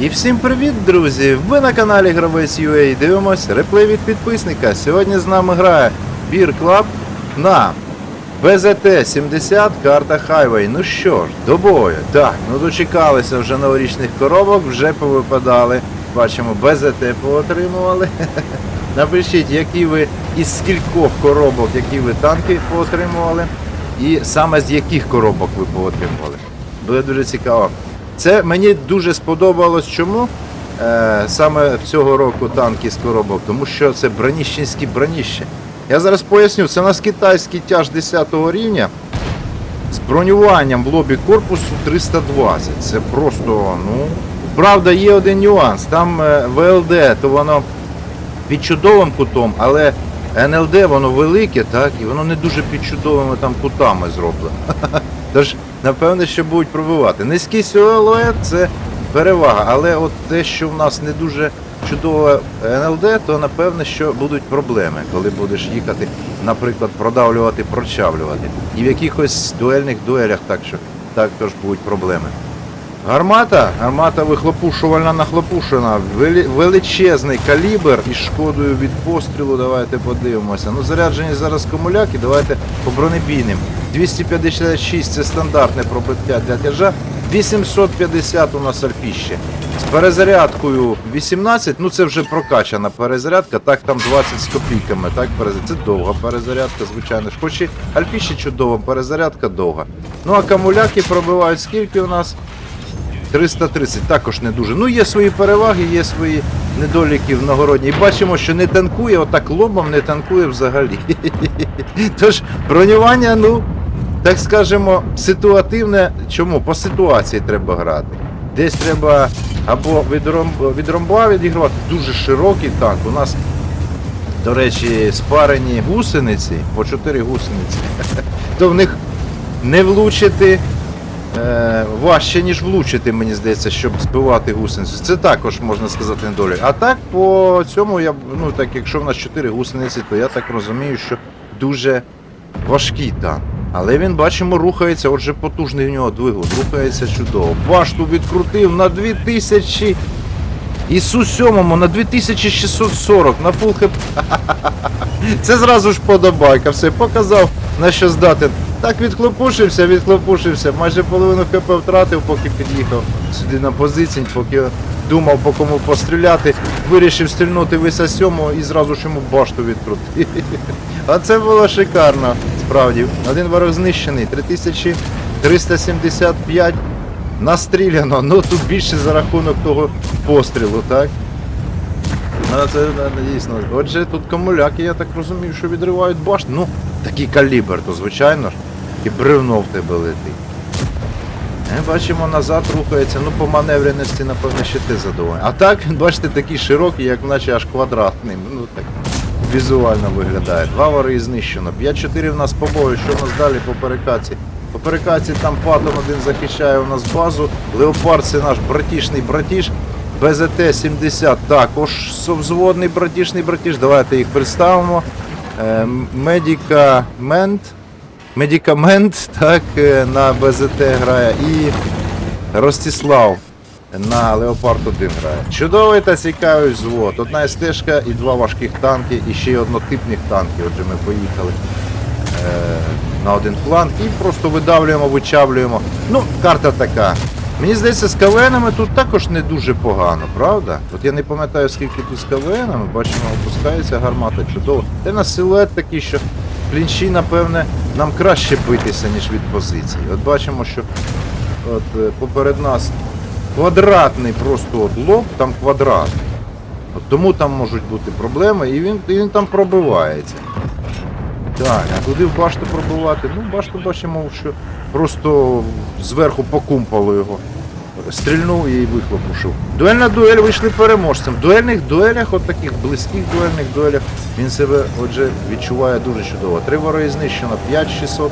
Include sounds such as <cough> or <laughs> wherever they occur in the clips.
І всім привіт, друзі! Ви на каналі Гравець UA дивимось реплей від підписника. Сьогодні з нами грає Beer Club на БЗТ-70 карта Highway. Ну що ж, до бою. Так, ну дочекалися вже новорічних коробок, вже повипадали. Бачимо, БЗТ поотримували. <laughs> Напишіть, які ви із скількох коробок, які ви танки поотримували, і саме з яких коробок ви поотримували. Буде дуже цікаво. Це мені дуже сподобалось. Чому? Е, саме цього року танки з коробок, тому що це броніщенські броніще. Я зараз поясню, це у нас китайський тяж 10 рівня з бронюванням в лобі корпусу 320. Це просто, ну. Правда, є один нюанс. Там е, ВЛД, то воно під чудовим кутом, але НЛД воно велике, так, і воно не дуже під чудовими там кутами зроблено. <laughs> Тож, напевне, що будуть пробивати. Низький силует це перевага, але от те, що в нас не дуже чудове НЛД, то напевне, що будуть проблеми, коли будеш їхати, наприклад, продавлювати, прочавлювати. І в якихось дуельних дуелях так що також будуть проблеми. Гармата, гармата вихлопушувальна нахлопушена, Вели- величезний калібр із шкодою від пострілу. Давайте подивимося. Ну, заряджені зараз комуляки, давайте по бронебійним. 256 це стандартне пробиття для тяжа. 850 у нас альпіще. З перезарядкою 18, ну це вже прокачана перезарядка, так там 20 з копійками. Так, це довга перезарядка, звичайно ж. Хоч і альпіще чудова, перезарядка довга. Ну а камуляки пробивають скільки у нас? 330 також не дуже. Ну, є свої переваги, є свої недоліки в нагородній. І бачимо, що не танкує, отак лобом не танкує взагалі. <laughs> Тож бронювання, ну, так скажемо, ситуативне. Чому? По ситуації треба грати. Десь треба або від, ром- ромба відігравати дуже широкий танк. У нас, до речі, спарені гусениці, по 4 гусениці, <laughs> то в них не влучити е, важче, ніж влучити, мені здається, щоб збивати гусеницю. Це також можна сказати недолік. А так по цьому я ну так, якщо в нас 4 гусениці, то я так розумію, що дуже важкий танк. Але він, бачимо, рухається, отже, потужний в нього двигун, рухається чудово. Башту відкрутив на 2000. І Су-7 на 2640 на фул. <laughs> Це зразу ж подобайка, все показав на що здатен. Так відхлопушився, відхлопушився, майже половину хп втратив, поки під'їхав сюди на позицію, поки думав по кому постріляти, вирішив стрільнути виса сьому і зразу ж йому башту відкрутив. А це було шикарно, справді. Один ворог знищений, 3375 настріляно, ну тут більше за рахунок того пострілу, так? Ну, це дійсно. Отже, тут камуляки, я так розумію, що відривають башт. Ну, такий калібр, то звичайно ж. І бревно в тебе летить. Е, бачимо, назад рухається, ну по маневреності, напевно, ще ти задоволений. А так, <laughs> бачите, такий широкий, як наче аж квадратний. Ну так візуально виглядає. Два вори знищено. 5-4 в нас по бою, що в нас далі по перекаці? По перекаці там Паттон один захищає у нас базу. Леопард це наш братішний братіш. БЗТ-70 також совзводний братішний братіш. Давайте їх представимо. Е, Медикамент. Медикамент так, е, на БЗТ грає. І Ростислав на Леопард 1 грає. Чудовий та цікавий взвод. Одна стежка і два важких танки, і ще й однотипних танків. Отже, ми поїхали е, на один фланг і просто видавлюємо, вичавлюємо. Ну, карта така. Мені здається, з КВНами тут також не дуже погано, правда? От я не пам'ятаю, скільки тут з КВНами, бачимо, опускається гармата чудово. В нас силует такий, що клінчі, напевне, нам краще битися, ніж від позиції. От бачимо, що от, е, поперед нас квадратний просто от лоб, там квадратний. От тому там можуть бути проблеми, і він, і він там пробивається. Так, а куди в башту пробувати? Ну, башту бачимо, що просто зверху по кумполу його стрільнув і вихлопушив. Дуельна дуель вийшли переможцем. В дуельних дуелях, от таких близьких дуельних дуелях, він себе отже відчуває дуже чудово. Три вороги знищено, 5600,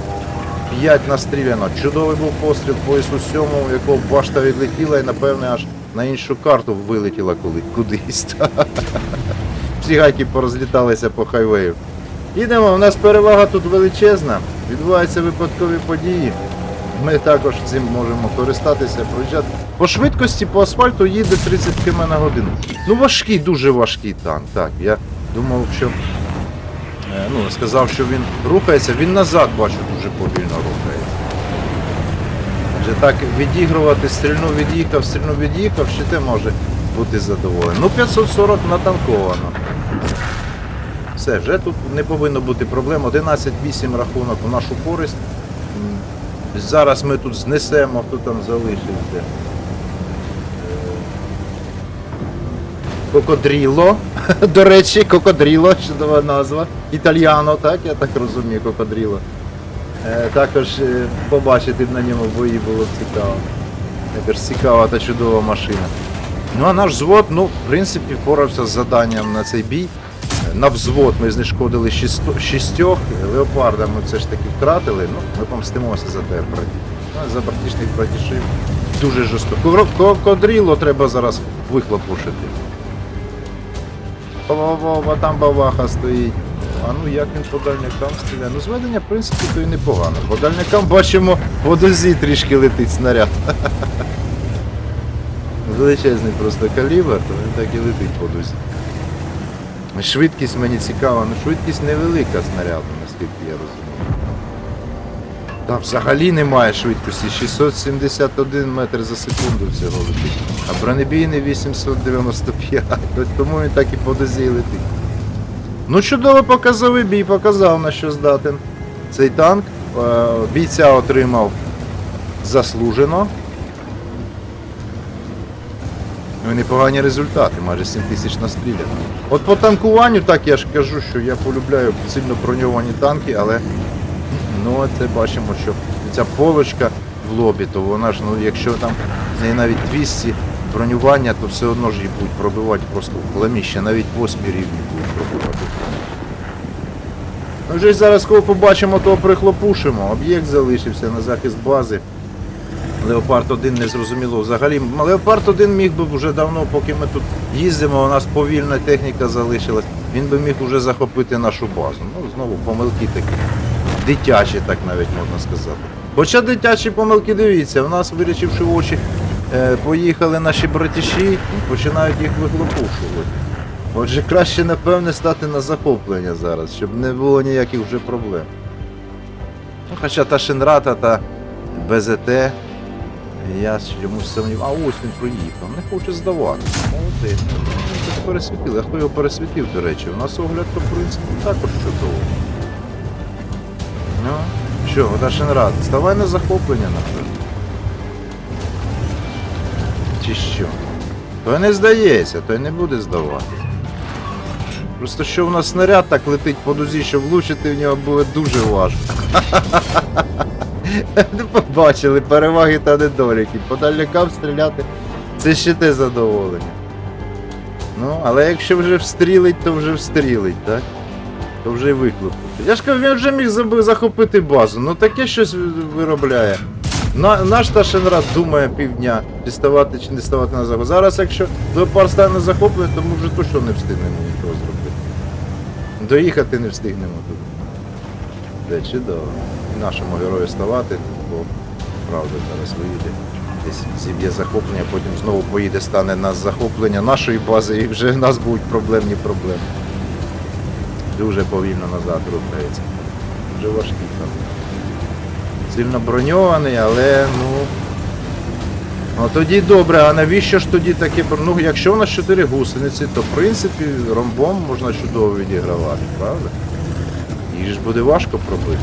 5 настріляно. Чудовий був постріл по ісу 7, в якого башта відлетіла і, напевне, аж на іншу карту вилетіла коли, кудись. <laughs> Всі гайки порозліталися по хайвею. Їдемо, у нас перевага тут величезна. Відбуваються випадкові події. Ми також цим можемо користатися, проїжджати. По швидкості по асфальту їде 30 км на годину. Ну важкий, дуже важкий танк. Так, я думав, що е, ну, сказав, що він рухається, він назад бачу дуже повільно рухається. Адже так відігрувати, стрільну від'їхав, стрільну від'їхав, ще те може бути задоволений. Ну 540 натанковано. Все, вже тут не повинно бути проблем. 11-8 рахунок у нашу користь. Зараз ми тут знесемо, хто там залишився. Е, Кокодріло. <laughs> До речі, кокодріло, чудова назва. Італьяно, так? Я так розумію, кокодріло. Е, Також е, побачити на ньому бої було цікаво. Також цікава та чудова машина. Ну а наш взвод, ну, в принципі, впорався з заданням на цей бій. На взвод ми знешкодили шістьох, леопарда ми все ж таки втратили, ну, ми помстимося за те. Ну, за братішних братішів. Дуже жорстоко. Кро- треба зараз вихлопушити. Ба-ба-ба, там бабаха стоїть. А ну як він по дальнякам стріляє? Ну зведення, в принципі, то і непогано. По дальнякам бачимо, в одозі трішки летить снаряд. <laughs> Величезний просто калібр, то він так і летить по дозі. Швидкість мені цікава, ну швидкість невелика снаряду, наскільки я розумію. Там взагалі немає швидкості, 671 метр за секунду всього летить. А бронебійний 895. Тому він так і по летить. Ну, чудово показовий бій, показав на що здатен. Цей танк е, бійця отримав заслужено. Ну і непогані результати, майже 7 тисяч настріляно. От по танкуванню, так я ж кажу, що я полюбляю сильно броньовані танки, але ну це бачимо, що ця полочка в лобі, то вона ж, ну якщо там в неї навіть 200 бронювання, то все одно ж її будуть пробивати просто в хламіще, навіть восьмі рівні будуть пробивати. Ну вже зараз, коли побачимо, то прихлопушимо. Об'єкт залишився на захист бази. Леопард 1 не зрозуміло взагалі. Леопард 1 міг би вже давно, поки ми тут їздимо, у нас повільна техніка залишилась. Він би міг вже захопити нашу базу. Ну, знову помилки такі. Дитячі, так навіть можна сказати. Хоча дитячі помилки, дивіться, в нас, вирічивши очі, е, поїхали наші братіші і починають їх виглопушувати. Отже, краще, напевне, стати на захоплення зараз, щоб не було ніяких вже проблем. Ну, хоча та Шинрата та БЗТ, я чомусь сумнів. А ось він проїхав, не хоче здаватися. Молодець. Це пересвітили. А хто його пересвітив, до речі? У нас огляд, то, в принципі, також чудово. Ну, що, вода Шинрат, ставай на захоплення, напевно. Чи що? Той не здається, той не буде здаватися. Просто що в нас снаряд так летить по дузі, що влучити в нього буде дуже важко. <laughs> <laughs> Побачили переваги та недоліки. По дальнякам стріляти це ще те задоволення. Ну, але якщо вже встрілить, то вже встрілить, так? То вже й виклопить. Я ж кажу, він вже міг захопити базу. Ну таке щось виробляє. На, наш Ташенрад думає півдня, чи ставати, чи не ставати на захоп. Зараз, якщо леопард стане на захоплення, то ми вже точно не встигнемо нічого зробити. Доїхати не встигнемо тут. Де чудово. Нашому герою ставати, бо правда зараз виїде. Десь зіб'є захоплення, потім знову поїде, стане на захоплення нашої бази і вже в нас будуть проблемні проблеми. Дуже повільно назад рухається. Дуже важкий там. Сильно броньований, але ну. Ну тоді добре, а навіщо ж тоді таке Ну, якщо у нас 4 гусениці, то в принципі ромбом можна чудово відігравати, правда? Її буде важко пробити.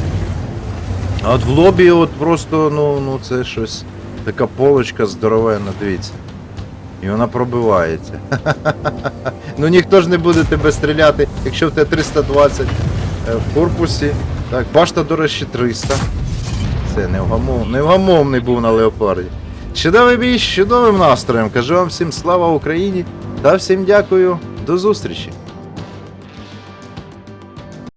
А от в лобі от просто, ну, ну це щось. Така полочка здоровенна, дивіться. І вона пробивається. <laughs> ну ніхто ж не буде тебе стріляти, якщо в тебе 320 е, в корпусі. Так, башта, до речі, 300. Це невгамов... невгамовний був на леопарді. Чудовий бій з чудовим настроєм. Кажу вам всім слава Україні та всім дякую. До зустрічі!